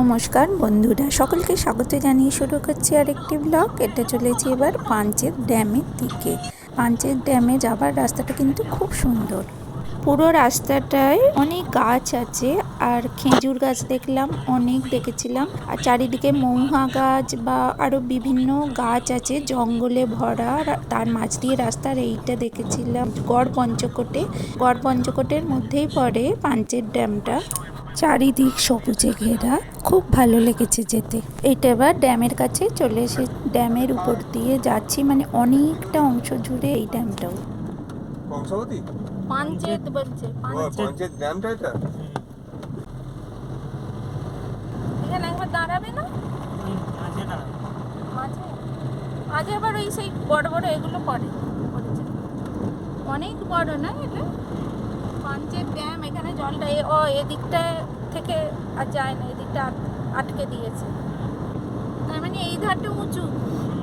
নমস্কার বন্ধুরা, সকলকে স্বাগত জানিয়ে শুরু করছি আরেকটি ব্লগ এটা চলেছে এবার পাঞ্চেত ড্যামের দিকে। পাঞ্চেত ড্যামে যাবার রাস্তাটা কিন্তু খুব সুন্দর। পুরো রাস্তাটায় অনেক গাছ আছে, আর খেজুর গাছ দেখলাম, অনেক দেখেছিলাম। আর চারিদিকে মৌহা গাছ বা আরও বিভিন্ন গাছ আছে, জঙ্গলে ভরা। তার মাঝ দিয়ে রাস্তার এইটা দেখেছিলাম গড় পঞ্চকোটে গড় পঞ্চকোটের মধ্যেই পড়ে পাঞ্চেত ড্যামটা। চারিদিক সবুজে ঘেরা। খুব ভালো লেগেছে যেতে। এটা এবার ড্যামের কাছে চলে এসে ড্যামের উপর দিয়ে যাচ্ছি মানে অনেকটা অংশ জুড়ে এই ড্যামটাও। দাঁড়াবে না? আবার ওই সেই বড় বড় এগুলো পড়ে অনেক বড় না এটা? পাঞ্চেত ড্যাম এখানে জলটা এ- ও এদিকটা থেকে আর যায় না এদিকটা আটকে দিয়েছে। তার মানে এই ধারটা উঁচু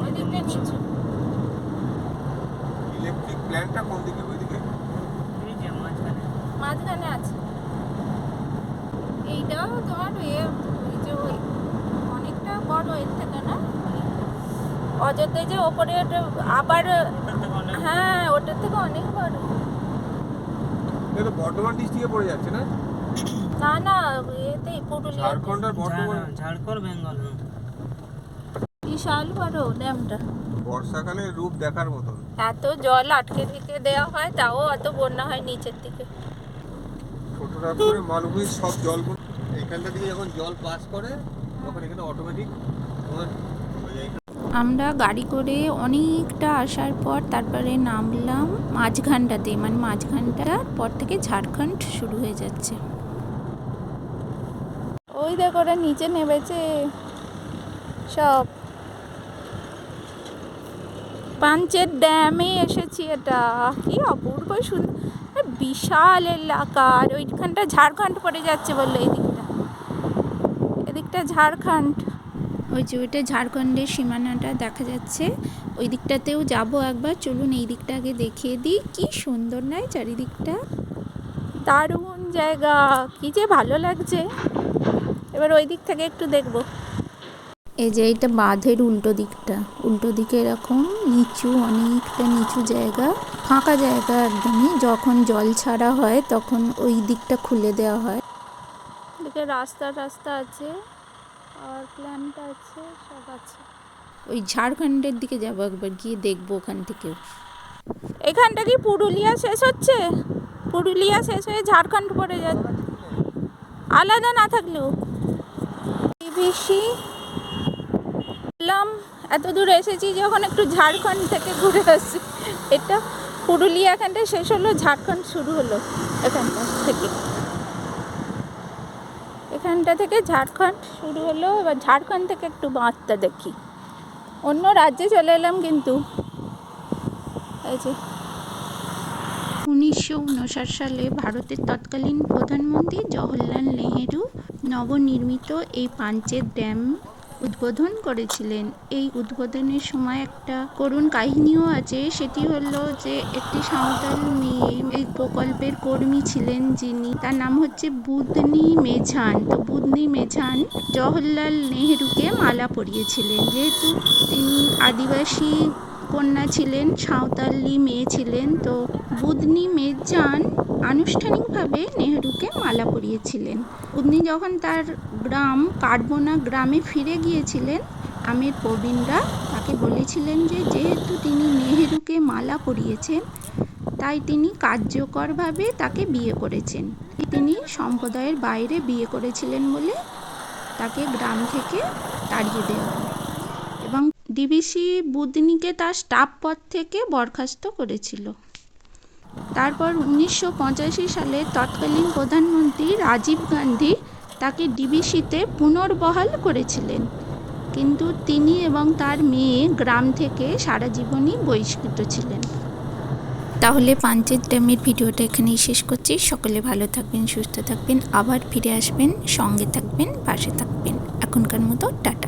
ওই দিকটা নিচু। ইলেকট্রিক প্ল্যান্টটা কোন দিকে ওইদিকে? মাঝখানে। আছে। এইটাও তোমার এ ওই যে ওই অনেকটা বড় এর থেকে না? ওই অযোধ্যা যে ওপরে ওটা আবার হ্যাঁ ওটার থেকে অনেক বড়। এটা তো বর্ধমান ডিস্ট্রিক্টে পড়ে যাচ্ছে না? না না এতে পুরুলিয়া। ঝাড়খণ্ড আর বর্ধমান। ঝাড়খণ্ড বেঙ্গল বিশাল বড় ড্যামটা। বর্ষাকালে রূপ দেখার মতন। এত জল আটকে দিকে দেওয়া হয় তাও অত বন্যা হয় নিচের দিকে। ছোটরা করে মালভূমির সব জল এইখানটা দিয়ে যখন জল পাস করে তখন এখানে অটোমেটিক তোমার আমরা গাড়ি করে অনেকটা আসার পর তারপরে নামলাম মাঝখানটাতে মানে মাঝখানটার পর থেকে ঝাড়খণ্ড শুরু হয়ে যাচ্ছে। ওই দেখো, ওরা নিচে নেমেছে। সব। পাঞ্চের ড্যামে এসেছি এটা। কি অপূর্ব সুন্দর। বিশাল এলাকা আর ওইখানটা ঝাড়খণ্ড পড়ে যাচ্ছে বলল এই দিকটা এদিকটা ঝাড়খণ্ড। ওই যে ওইটা ঝাড়খণ্ডের সীমানাটা দেখা যাচ্ছে। ওই দিকটাতেও যাব একবার। চলুন এই দিকটা আগে দেখিয়ে দিই। কি সুন্দর নয় চারিদিকটা। দারুণ জায়গা। কি যে ভালো লাগছে। এবার ওই দিক থেকে একটু দেখব। এই যে এইটা বাঁধের উল্টো দিকটা। উল্টো দিকে এরকম নিচু, অনেকটা নিচু জায়গা। ফাঁকা জায়গা একদমই। যখন জল ছাড়া হয়, তখন ওই দিকটা খুলে দেওয়া হয়। রাস্তা টাস্তা আছে। আর প্ল্যান্ট আছে সব আছে। ওই ঝাড়খণ্ডের দিকে যাব একবার গিয়ে দেখব ওখান থেকেও। এখানটা কি পুরুলিয়া শেষ হচ্ছে? পুরুলিয়া শেষ হয়ে ঝাড়খণ্ড পড়ে যাচ্ছে। আলাদা না থাকলেও। বেশি বললাম এত দূর এসেছি যখন একটু ঝাড়খণ্ড থেকে ঘুরে আসি। এটা পুরুলিয়া এখানটা শেষ হলো ঝাড়খণ্ড শুরু হলো এখানটা থেকে। এখানটা থেকে ঝাড়খণ্ড শুরু হলো, এবার ঝাড়খণ্ড থেকে একটু বাঁধটা দেখি। অন্য রাজ্যে চলে এলাম কিন্তু উনিশশো উনষাট সালে ভারতের তৎকালীন প্রধানমন্ত্রী জওহরলাল নেহেরু নবনির্মিত এই পাঞ্চেত ড্যাম উদ্বোধন করেছিলেন। এই উদ্বোধনের সময় একটা করুণ কাহিনীও আছে। সেটি হলো যে একটি সাঁওতাল মেয়ে, এই প্রকল্পের কর্মী ছিলেন যিনি। তার নাম হচ্ছে বুদনি মেঝান। তো বুদনি মেঝান জওহরলাল নেহেরুকে মালা পরিয়েছিলেন। যেহেতু তিনি আদিবাসী কন্যা ছিলেন, সাঁওতালি মেয়ে ছিলেন, তো বুদনি মেজান আনুষ্ঠানিকভাবে নেহেরুকে মালা পরিয়েছিলেন। বুদনি যখন তার গ্রাম কাঠবোনা গ্রামে ফিরে গিয়েছিলেন, আমের প্রবীণরা তাকে বলেছিলেন যে, যেহেতু তিনি নেহেরুকে মালা পরিয়েছেন, তাই তিনি কার্যকরভাবে তাকে বিয়ে করেছেন। তিনি সম্প্রদায়ের বাইরে বিয়ে করেছিলেন বলে তাকে গ্রাম থেকে তাড়িয়ে দেওয়া হয়। এবং ডিবিসি বুদনিকে তার স্টাফ পদ থেকে বরখাস্ত করেছিল। তারপর উনিশশো পঁচাশি সালে তৎকালীন প্রধানমন্ত্রী রাজীব গান্ধী তাকে ডিবিসিতে পুনর্বহাল করেছিলেন। কিন্তু তিনি এবং তার মেয়ে গ্রাম থেকে সারা জীবনই বহিষ্কৃত ছিলেন। তাহলে পাঞ্চেত ড্যামের ভিডিওটা এখানেই শেষ করছি। সকলে ভালো থাকবেন, সুস্থ থাকবেন। আবার ফিরে আসবেন, সঙ্গে থাকবেন, পাশে থাকবেন। এখনকার মতো টাটা।